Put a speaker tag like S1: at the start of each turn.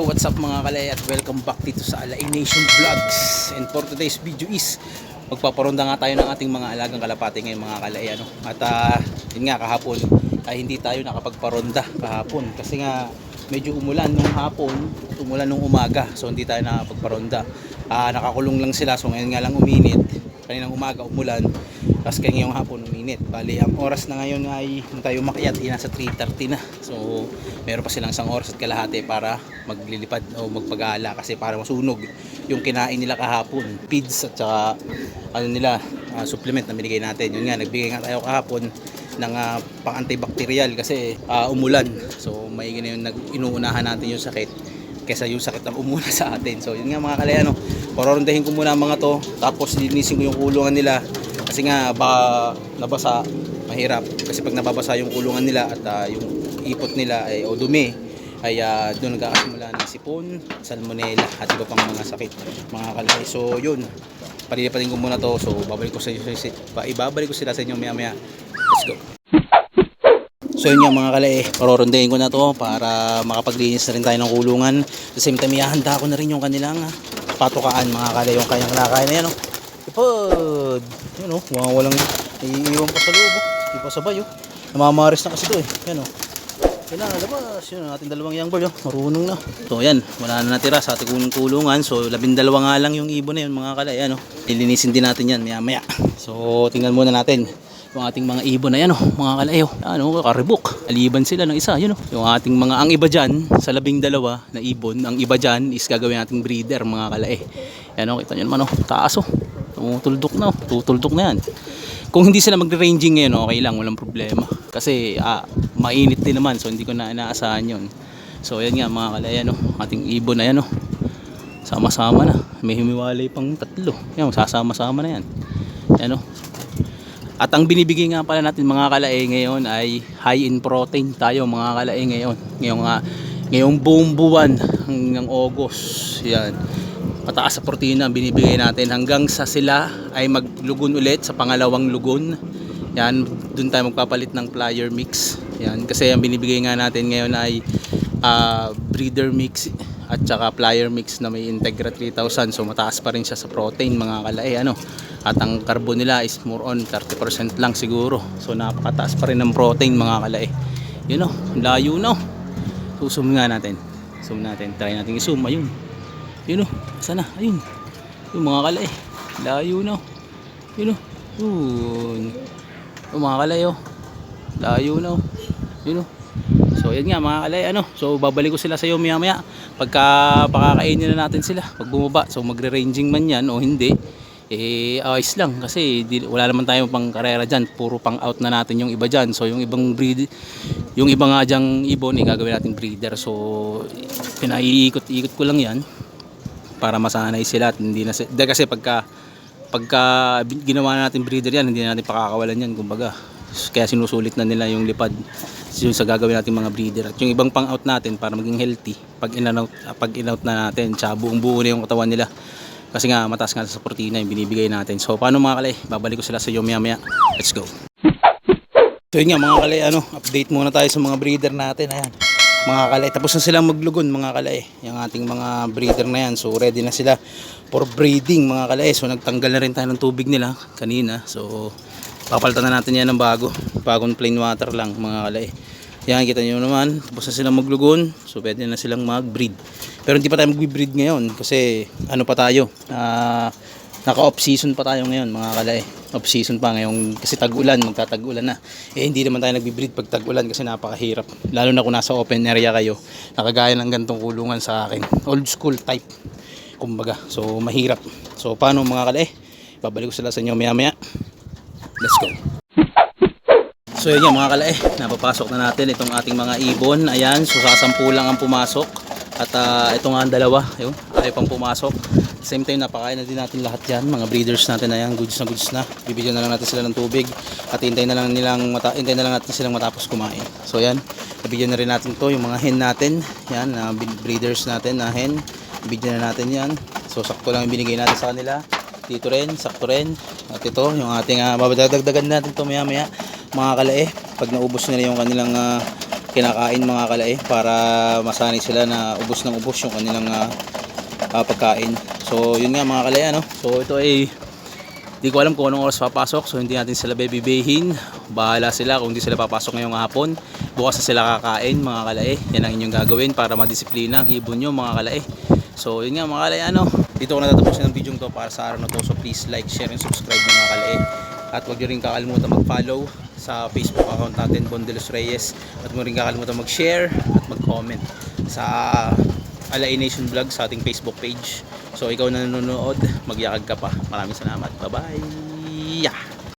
S1: What's up mga kalay at welcome back dito sa Alay Nation Vlogs. And for today's video is magpaparonda nga tayo ng ating mga alagang kalapati ngayon mga kalay ano? at ah, yun nga kahapon ay hindi tayo nakapagparonda kahapon. Kasi nga medyo umulan nung hapon at umulan nung umaga so hindi tayo nakapagparonda Ah, nakakulong lang sila so ngayon nga lang uminit kaninang umaga umulan. Tapos ngayong hapon uminit. Bali ang oras na ngayon ay nung tayo makiat ay nasa 3.30 na. So meron pa silang isang oras at kalahati para maglilipad o magpagala kasi para masunog yung kinain nila kahapon. Feeds at saka ano nila ah, supplement na binigay natin. Yun nga nagbigay nga tayo kahapon ng ah, pang antibacterial kasi ah, umulan. So may na yung nag inuunahan natin yung sakit kesa yung sakit ang umuna sa atin. So yun nga mga kalay ano, pororondahin ko muna ang mga to tapos linisin ko yung kulungan nila kasi nga baka nabasa mahirap kasi pag nababasa yung kulungan nila at ah, yung ipot nila ay o dumi ay ah, doon nagkakasimula ng sipon, salmonella at iba pang mga sakit mga kalay. So yun, palilipatin ko muna to. So babalik ko sa inyo, ibabalik ko sila sa inyo maya maya. Let's go. So yun nga mga kalay, parorondahin ko na to para makapaglinis na rin tayo ng kulungan. The same time, ihahanda ko na rin yung kanilang ah, patukaan mga kalay, yung kanyang lakayan na yan. Oh. Ipod! Yun oh, mga walang iiwan pa sa loob. Oh. Di pa sabay oh. Namamaris na kasi to eh. Yan oh. Yan na, labas. Yun ang ating dalawang young bird. Oh. Marunong na. So yan, wala na natira sa ating kulungan. So labindalawa nga lang yung ibon na yun mga kalay. Ano? Ilinisin din natin yan maya maya. So tingnan muna natin yung ating mga ibon na yan oh, mga kalayo. Ano, karibok. Aliban sila ng isa, yun oh. Yung ating mga, ang iba dyan, sa labing dalawa na ibon, ang iba dyan is gagawin nating breeder mga kalae. Yan oh, kita nyo naman oh, taas oh. Tumutuldok na oh, tutuldok na yan. Kung hindi sila magre-ranging ngayon, okay lang, walang problema. Kasi ah, mainit din naman, so hindi ko na inaasahan yun. So yan nga mga kalae, ano, ating ibon na yan oh. Sama-sama na. May humiwalay pang tatlo. Yan, sasama-sama na yan. Yan oh. At ang binibigay nga pala natin mga kalae ngayon ay high in protein tayo mga kalae ngayon. Ngayong, uh, ngayong buong buwan hanggang August. Yan. Mataas sa protina ang binibigay natin hanggang sa sila ay maglugon ulit sa pangalawang lugon. Yan, dun tayo magpapalit ng flyer mix. Yan, kasi ang binibigay nga natin ngayon ay ah, breeder mix at saka flyer mix na may Integra 3000 so mataas pa rin siya sa protein mga kalae ano. At ang carbo nila is more on 30% lang siguro. So napakataas pa rin ng protein mga kalae yun o layo na o susum nga natin. Zoom natin. Try natin i-zoom. Ayun. Yun o sana ayun. Yung mga kalae layo na o yun o yun. Yung mga kalae o layo na o yun o So nga mga kalay ano. So babalik ko sila sa iyo maya maya pagka pakakainin na natin sila pag bumaba. So magre-ranging man yan o hindi eh ayos lang. Kasi di, wala naman tayong pang karera dyan. Puro pang out na natin yung iba dyan. So yung ibang breed yung iba nga dyang ibon eh, gagawin natin breeder. So pinaiikot-ikot ko lang yan para masanay sila at hindi na si- dahil kasi pagka pagka ginawa na natin breeder yan hindi na natin pakakawalan yan kumbaga. Kaya sinusulit na nila yung lipad yun sa gagawin natin mga breeder. At yung ibang pang out natin para maging healthy pag in out pag in out na natin tsaka buong buo na yung katawan nila. Kasi nga mataas nga sa protina yung binibigay natin. So paano mga kalay? Babalik ko sila sa iyo maya let's go. So yun nga mga kalay ano update muna tayo sa mga breeder natin. Ayan. Mga kalay tapos na silang maglugon mga kalay. Yung ating mga breeder na yan. So ready na sila for breeding mga kalay. So nagtanggal na rin tayo ng tubig nila kanina. So papalitan na natin yan ng bago. Bagong plain water lang mga kalay. Yan kita nyo naman. Tapos na silang maglugon. So pwede na silang mag breed pero hindi pa tayo mag-breed ngayon kasi ano pa tayo? Ah naka off season pa tayo ngayon mga kalay. Off season pa ngayon kasi tag-ulan magtatag-ulan na. Eh hindi naman tayo nagbi-breed pag tag-ulan kasi napakahirap. Lalo na kung nasa open area kayo. Nakagaya ng gantong kulungan sa akin. Old school type kumbaga. So mahirap. So paano mga kalay? Babalik ko sila sa inyo maya maya let's go So yun nga mga kalae, napapasok na natin itong ating mga ibon. Ayan, so sasampu lang ang pumasok. At ah, ito nga ang dalawa, yun, ayaw pang pumasok. Same time, napakain na din natin lahat yan. Mga breeders natin na yan, goods na goods na. Bibigyan na lang natin sila ng tubig. At hintayin na lang nilang mata hintayin na lang natin silang matapos kumain. So yan, nabigyan na rin natin to yung mga hen natin. Yan, na breeders natin na hen. Bigyan na natin yan. So sakto lang yung binigay natin sa kanila. Dito rin, sakto rin. At ito, yung ating uh, babadagdagan natin to maya maya mga kalae. Pag naubos nila yung kanilang ah, kinakain mga kalae para masanay sila na ubos ng ubos yung kanilang ah, ah, pagkain. So yun nga mga kalaya no. So ito ay di ko alam kung anong oras papasok so hindi natin sila bebibehin. Bahala sila kung hindi sila papasok ngayong hapon. Bukas na sila kakain mga kalae. Yan ang inyong gagawin para madisiplina ang ibon nyo mga kalae. So yun nga mga kalaya no. Dito ko natatapusin ang video to para sa araw na to. So please like, share, and subscribe mga kalae. At huwag nyo rin kakalimutan mag-follow sa Facebook account natin, Bondelos Reyes. At huwag rin kakalimutan mag-share at mag-comment sa Alay Nation Vlog sa ating Facebook page. So ikaw na nanonood, magyakag ka pa. Maraming salamat. Bye-bye!